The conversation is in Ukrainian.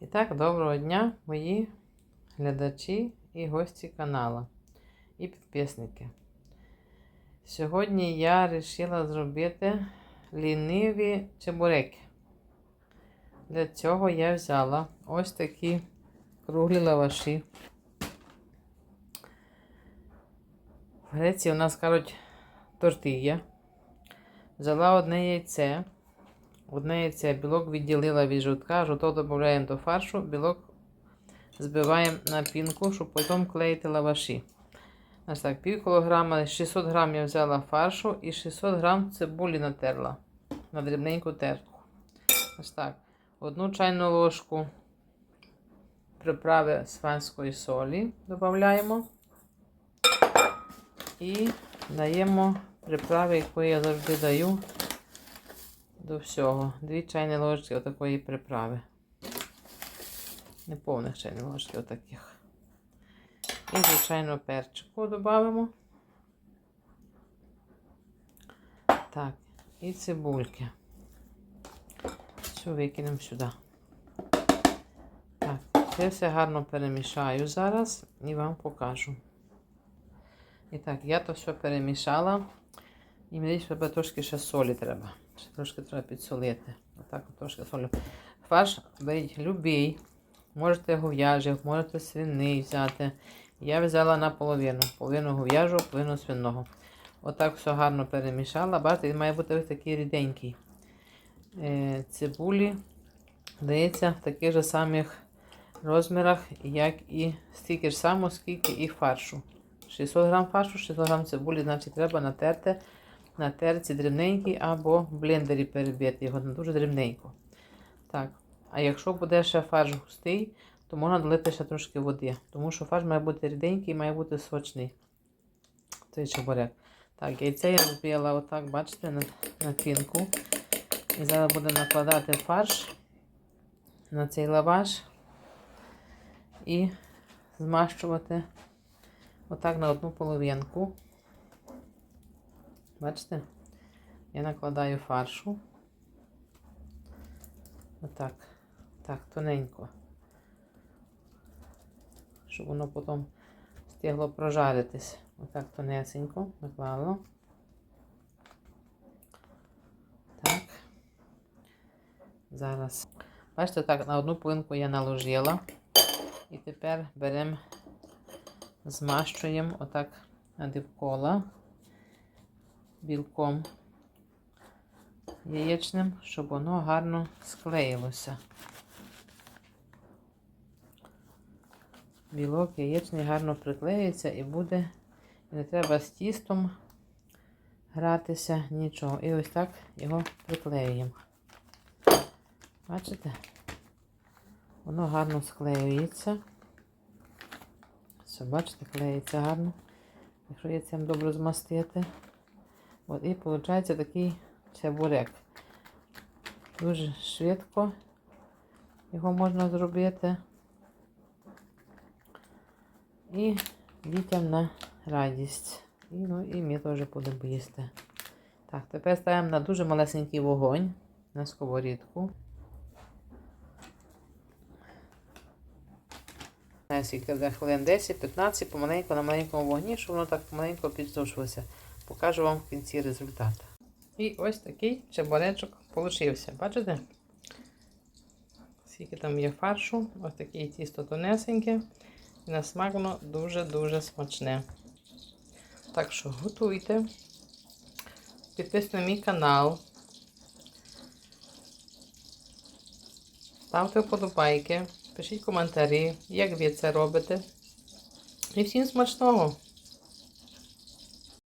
І так, доброго дня, мої глядачі і гості каналу і підписники. Сьогодні я вирішила зробити ліниві чебуреки. Для цього я взяла ось такі круглі лаваші. В Греції у нас кажуть тортия. Взяла одне яйце. Одне яйце білок відділила від жовтка, жовток додаємо до фаршу, білок збиваємо на пінку, щоб потім клеїти лаваші. Ось так, пів кілограма, 600 грам я взяла фаршу і 600 грам цибулі натерла на дрібненьку тертку. Ось так. Одну чайну ложку приправи сванської солі додаємо. І даємо приправи, яку я завжди даю до всього. Дві чайні ложки отакої приправи. Не повних чайних ложки отаких. І, звичайно, перчику додамо. Так, і цибульки. Все викинемо сюди. Так, це все гарно перемішаю зараз і вам покажу. І так, я то все перемішала. І мені ще трошки ще солі треба. Ще трошки треба підсолити. Отак трошки солі. Фарш беріть любий. Можете говяжий, можете свиний взяти. Я взяла наполовину. Половину говяжого, половину свиного. Отак все гарно перемішала. Бачите, він має бути ось такий ріденький. Е, цибулі, дається в таких же самих розмірах, як і стільки ж само, скільки і фаршу. 600 грам фаршу, 600 грам цибулі, значить треба натерти на терці дрібненький або в блендері перебити його дуже дрібненько. Так. А якщо буде ще фарш густий, то можна долити ще трошки води. Тому що фарш має бути ріденький і має бути сочний. Цей чебурек. Так, яйце я розбила отак, бачите, на, на пінку. І зараз будемо накладати фарш на цей лаваш і змащувати отак на одну половинку. Бачите? Я накладаю фаршу. Отак. Так, тоненько. Щоб воно потім встигло прожаритись. Отак тонесенько наклала. Так. Зараз. Бачите, так, на одну полинку я наложила. І тепер беремо, змащуємо отак довкола білком яєчним, щоб воно гарно склеїлося. Білок яєчний гарно приклеїться і буде, і не треба з тістом гратися, нічого. І ось так його приклеюємо. Бачите? Воно гарно склеюється. Все, бачите, клеїться гарно, якщо є цим добре змастити. От, і виходить такий чебурек. Дуже швидко його можна зробити. І дітям на радість. І, ну, і ми теж будемо їсти. Так, тепер ставимо на дуже малесенький вогонь на сковорідку. Скільки хвилин 10-15 помаленьку на маленькому вогні, щоб воно так помаленьку підсушилося. Покажу вам в кінці результат. І ось такий чебуречок получився. Бачите? Скільки там є фаршу, ось таке тісто тонесеньке. І на смак воно дуже-дуже смачне. Так що готуйте. Підписуйтесь на мій канал. Ставте вподобайки, пишіть коментарі, як ви це робите. І всім смачного!